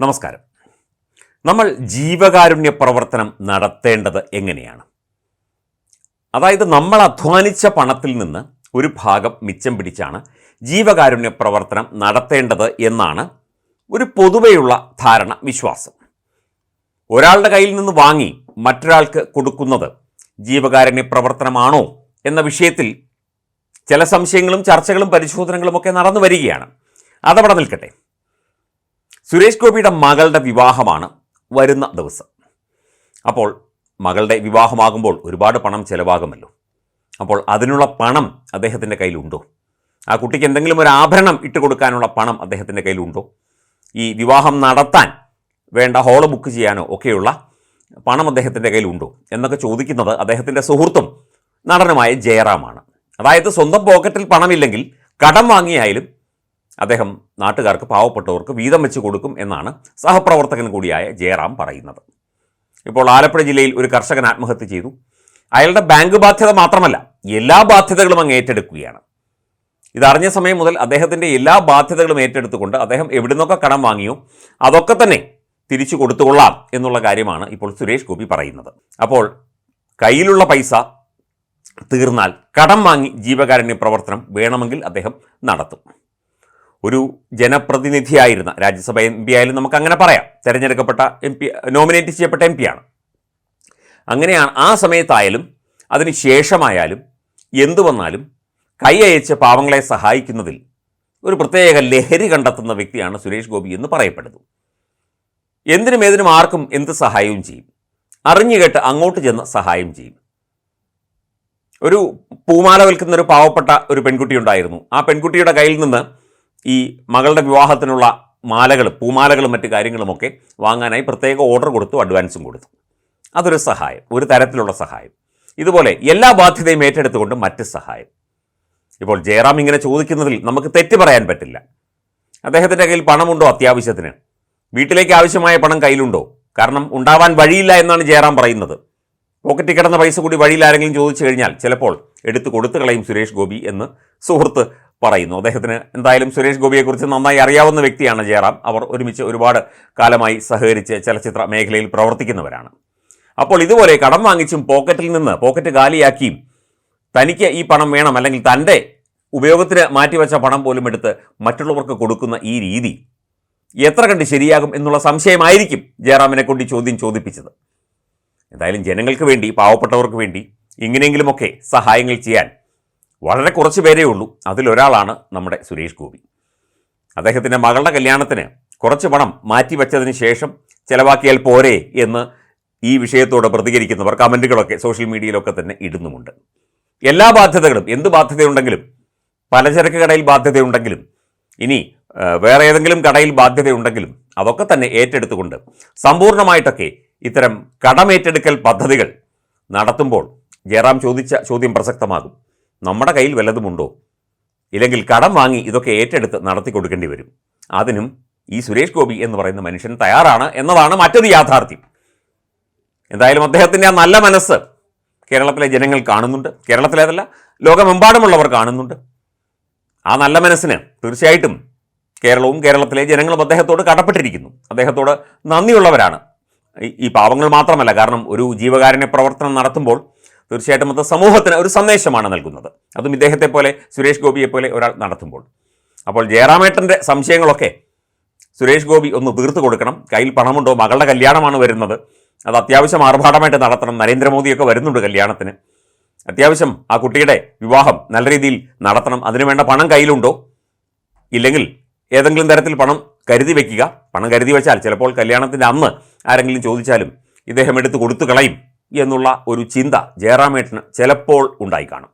നമസ്കാരം. നമ്മൾ ജീവകാരുണ്യ പ്രവർത്തനം നടത്തേണ്ടത് എങ്ങനെയാണ്? അതായത് നമ്മൾ അധ്വാനിച്ച പണത്തിൽ നിന്ന് ഒരു ഭാഗം മിച്ചം പിടിച്ചാണ് ജീവകാരുണ്യ പ്രവർത്തനം നടത്തേണ്ടത് എന്നാണ് ഒരു പൊതുവെയുള്ള ധാരണ വിശ്വാസം. ഒരാളുടെ കയ്യിൽ നിന്ന് വാങ്ങി മറ്റൊരാൾക്ക് കൊടുക്കുന്നത് ജീവകാരുണ്യ പ്രവർത്തനമാണോ എന്ന വിഷയത്തിൽ ചില സംശയങ്ങളും ചർച്ചകളും പരിശോധനകളും ഒക്കെ നടന്നു വരികയാണ്. അതവിടെ നിൽക്കട്ടെ. സുരേഷ് ഗോപിയുടെ മകളുടെ വിവാഹമാണ് വരുന്ന ദിവസം. അപ്പോൾ മകളുടെ വിവാഹമാകുമ്പോൾ ഒരുപാട് പണം ചിലവാകുമല്ലോ. അപ്പോൾ അതിനുള്ള പണം അദ്ദേഹത്തിന്റെ കയ്യിലുണ്ടോ? ആ കുട്ടിക്ക് എന്തെങ്കിലും ഒരു ആഭരണം ഇട്ട് കൊടുക്കാനുള്ള പണം അദ്ദേഹത്തിന്റെ കയ്യിലുണ്ടോ? ഈ വിവാഹം നടത്താൻ വേണ്ട ഹോൾ ബുക്ക് ചെയ്യാനോ ഒക്കെയുള്ള പണം അദ്ദേഹത്തിന്റെ കയ്യിലുണ്ടോ? എന്നൊക്കെ ചോദിക്കുന്നത് അദ്ദേഹത്തിന്റെ സുഹൃത്തും നടനുമായ ജയറാമാണ്. അതായത് സ്വന്തം പോക്കറ്റിൽ പണമില്ലെങ്കിൽ കടം വാങ്ങിയായാലും അദ്ദേഹം നാട്ടുകാർക്ക് പാവപ്പെട്ടവർക്ക് വീതം വെച്ച് കൊടുക്കും എന്നാണ് സഹപ്രവർത്തകൻ കൂടിയായ ജയറാം പറയുന്നത്. ഇപ്പോൾ ആലപ്പുഴ ജില്ലയിൽ ഒരു കർഷകൻ ആത്മഹത്യ ചെയ്തു. അയാളുടെ ബാങ്ക് ബാധ്യത മാത്രമല്ല എല്ലാ ബാധ്യതകളും അങ്ങ് ഏറ്റെടുക്കുകയാണ്. ഇതറിഞ്ഞ സമയം മുതൽ അദ്ദേഹത്തിന്റെ എല്ലാ ബാധ്യതകളും ഏറ്റെടുത്തുകൊണ്ട് അദ്ദേഹം എവിടുന്നൊക്കെ കടം വാങ്ങിയോ അതൊക്കെ തന്നെ തിരിച്ചു കൊടുത്തുകൊള്ളാം എന്നുള്ള കാര്യമാണ് ഇപ്പോൾ സുരേഷ് ഗോപി പറയുന്നത്. അപ്പോൾ കയ്യിലുള്ള പൈസ തീർന്നാൽ കടം വാങ്ങി ജീവകാരുണ്യ പ്രവർത്തനം വേണമെങ്കിൽ അദ്ദേഹം നടത്തും. ഒരു ജനപ്രതിനിധിയായിരുന്ന രാജ്യസഭ എം പി ആയാലും നമുക്ക് അങ്ങനെ പറയാം. തിരഞ്ഞെടുക്കപ്പെട്ട എം പി നോമിനേറ്റ് ചെയ്യപ്പെട്ട എം പിയാണ് അങ്ങനെയാണ് ആ സമയത്തായാലും അതിന് ശേഷമായാലും എന്തു വന്നാലും കൈ പാവങ്ങളെ സഹായിക്കുന്നതിൽ ഒരു പ്രത്യേക ലഹരി കണ്ടെത്തുന്ന വ്യക്തിയാണ് സുരേഷ് ഗോപി എന്ന് പറയപ്പെടുന്നു. എന്തിനും ഏതിനും ആർക്കും എന്ത് സഹായവും ചെയ്യും. അറിഞ്ഞു കേട്ട് അങ്ങോട്ട് ചെന്ന് സഹായം ചെയ്യും. ഒരു പൂമാല വിൽക്കുന്ന ഒരു പാവപ്പെട്ട ഒരു പെൺകുട്ടി ഉണ്ടായിരുന്നു. ആ പെൺകുട്ടിയുടെ കയ്യിൽ നിന്ന് ഈ മകളുടെ വിവാഹത്തിനുള്ള മാലകളും പൂമാലകളും മറ്റു കാര്യങ്ങളുമൊക്കെ വാങ്ങാനായി പ്രത്യേക ഓർഡർ കൊടുത്തു അഡ്വാൻസും കൊടുത്തു. അതൊരു സഹായം ഒരു തരത്തിലുള്ള സഹായം. ഇതുപോലെ എല്ലാ ബാധ്യതയും ഏറ്റെടുത്തുകൊണ്ട് മറ്റ് സഹായം. ഇപ്പോൾ ജയറാം ഇങ്ങനെ ചോദിക്കുന്നതിൽ നമുക്ക് തെറ്റ് പറയാൻ പറ്റില്ല. അദ്ദേഹത്തിന്റെ കയ്യിൽ പണമുണ്ടോ അത്യാവശ്യത്തിന്? വീട്ടിലേക്ക് ആവശ്യമായ പണം കയ്യിലുണ്ടോ? കാരണം ഉണ്ടാവാൻ വഴിയില്ല എന്നാണ് ജയറാം പറയുന്നത്. പോക്കറ്റിൽ കിടന്ന പൈസ കൂടി വഴിയിൽ ആരെങ്കിലും ചോദിച്ചു കഴിഞ്ഞാൽ ചിലപ്പോൾ എടുത്തു കൊടുത്തു കളയും സുരേഷ് ഗോപി എന്ന് സുഹൃത്ത് പറയുന്നു. അദ്ദേഹത്തിന് എന്തായാലും സുരേഷ് ഗോപിയെക്കുറിച്ച് നന്നായി അറിയാവുന്ന വ്യക്തിയാണ് ജയറാം. അവർ ഒരുമിച്ച് ഒരുപാട് കാലമായി സഹകരിച്ച് ചലച്ചിത്ര മേഖലയിൽ പ്രവർത്തിക്കുന്നവരാണ്. അപ്പോൾ ഇതുപോലെ കടം വാങ്ങിച്ചും പോക്കറ്റിൽ നിന്ന് പോക്കറ്റ് കാലിയാക്കിയും തനിക്ക് ഈ പണം വേണം അല്ലെങ്കിൽ തന്റെ ഉപയോഗത്തിന് മാറ്റിവെച്ച പണം പോലും എടുത്ത് മറ്റുള്ളവർക്ക് കൊടുക്കുന്ന ഈ രീതി എത്ര കണ്ട് ശരിയാകും എന്നുള്ള സംശയമായിരിക്കും ജയറാമിനെ കൊണ്ട് ചോദ്യം ചോദിപ്പിച്ചത്. എന്തായാലും ജനങ്ങൾക്ക് വേണ്ടി പാവപ്പെട്ടവർക്ക് വേണ്ടി ഇങ്ങനെയെങ്കിലുമൊക്കെ സഹായങ്ങൾ ചെയ്യാൻ വളരെ കുറച്ച് പേരേ ഉള്ളൂ. അതിലൊരാളാണ് നമ്മുടെ സുരേഷ് ഗോപി. അദ്ദേഹത്തിന്റെ മകളുടെ കല്യാണത്തിന് കുറച്ച് പണം മാറ്റിവെച്ചതിന് ശേഷം ചിലവാക്കിയാൽ പോരെ എന്ന് ഈ വിഷയത്തോട് പ്രതികരിക്കുന്നവർ കമന്റുകളൊക്കെ സോഷ്യൽ മീഡിയയിലൊക്കെ തന്നെ ഇടുന്നുമുണ്ട്. എല്ലാ ബാധ്യതകളും എന്ത് ബാധ്യതയുണ്ടെങ്കിലും പലചരക്ക് കടയിൽ ബാധ്യതയുണ്ടെങ്കിലും ഇനി വേറെ ഏതെങ്കിലും കടയിൽ ബാധ്യതയുണ്ടെങ്കിലും അതൊക്കെ തന്നെ ഏറ്റെടുത്തുകൊണ്ട് സമ്പൂർണമായിട്ടൊക്കെ ഇത്തരം കടമേറ്റെടുക്കൽ പദ്ധതികൾ നടത്തുമ്പോൾ ജയറാം ചോദിച്ച ചോദ്യം പ്രസക്തമാകും. നമ്മുടെ കയ്യിൽ വല്ലതുമുണ്ടോ ഇല്ലെങ്കിൽ കടം വാങ്ങി ഇതൊക്കെ ഏറ്റെടുത്ത് നടത്തി കൊടുക്കേണ്ടി വരും. അതിനും ഈ സുരേഷ് ഗോപി എന്ന് പറയുന്ന മനുഷ്യൻ തയ്യാറാണ് എന്നതാണ് മറ്റൊരു യാഥാർത്ഥ്യം. എന്തായാലും അദ്ദേഹത്തിന്റെ ആ നല്ല മനസ്സ് കേരളത്തിലെ ജനങ്ങൾ കാണുന്നുണ്ട്. കേരളത്തിലേതല്ല ലോകമെമ്പാടുമുള്ളവർ കാണുന്നുണ്ട്. ആ നല്ല മനസ്സിന് തീർച്ചയായിട്ടും കേരളവും കേരളത്തിലെ ജനങ്ങളും അദ്ദേഹത്തോട് കടപ്പെട്ടിരിക്കുന്നു. അദ്ദേഹത്തോട് നന്ദിയുള്ളവരാണ്. ഈ- പാവങ്ങൾ മാത്രമല്ല കാരണം ഒരു ജീവകാരുണ്യ പ്രവർത്തനം നടത്തുമ്പോൾ തീർച്ചയായിട്ടും മൊത്തം സമൂഹത്തിന് ഒരു സന്ദേശമാണ് നൽകുന്നത്. അതും ഇദ്ദേഹത്തെ പോലെ സുരേഷ് ഗോപിയെ പോലെ ഒരാൾ നടത്തുമ്പോൾ. അപ്പോൾ ജയറാമേട്ടന്റെ സംശയങ്ങളൊക്കെ സുരേഷ് ഗോപി ഒന്ന് തീർത്തു കൊടുക്കണം. കയ്യിൽ പണമുണ്ടോ? മകളുടെ കല്യാണമാണ് വരുന്നത്. അത് അത്യാവശ്യം ആർഭാടമായിട്ട് നടത്തണം. നരേന്ദ്രമോദിയൊക്കെ വരുന്നുണ്ട് കല്യാണത്തിന്. അത്യാവശ്യം ആ കുട്ടിയുടെ വിവാഹം നല്ല രീതിയിൽ നടത്തണം. അതിനുവേണ്ട പണം കയ്യിലുണ്ടോ? ഇല്ലെങ്കിൽ ഏതെങ്കിലും തരത്തിൽ പണം കരുതി വയ്ക്കുക പണം കരുതി വെച്ചാൽ ചിലപ്പോൾ കല്യാണത്തിന്റെ അന്ന് ആരെങ്കിലും ചോദിച്ചാലും ഇദ്ദേഹം എടുത്ത് കൊടുത്തു കളയും. എന്നുള്ള ഒരു ചിന്ത ജയറാമേട്ടന് ചിലപ്പോൾ ഉണ്ടായി കാണും.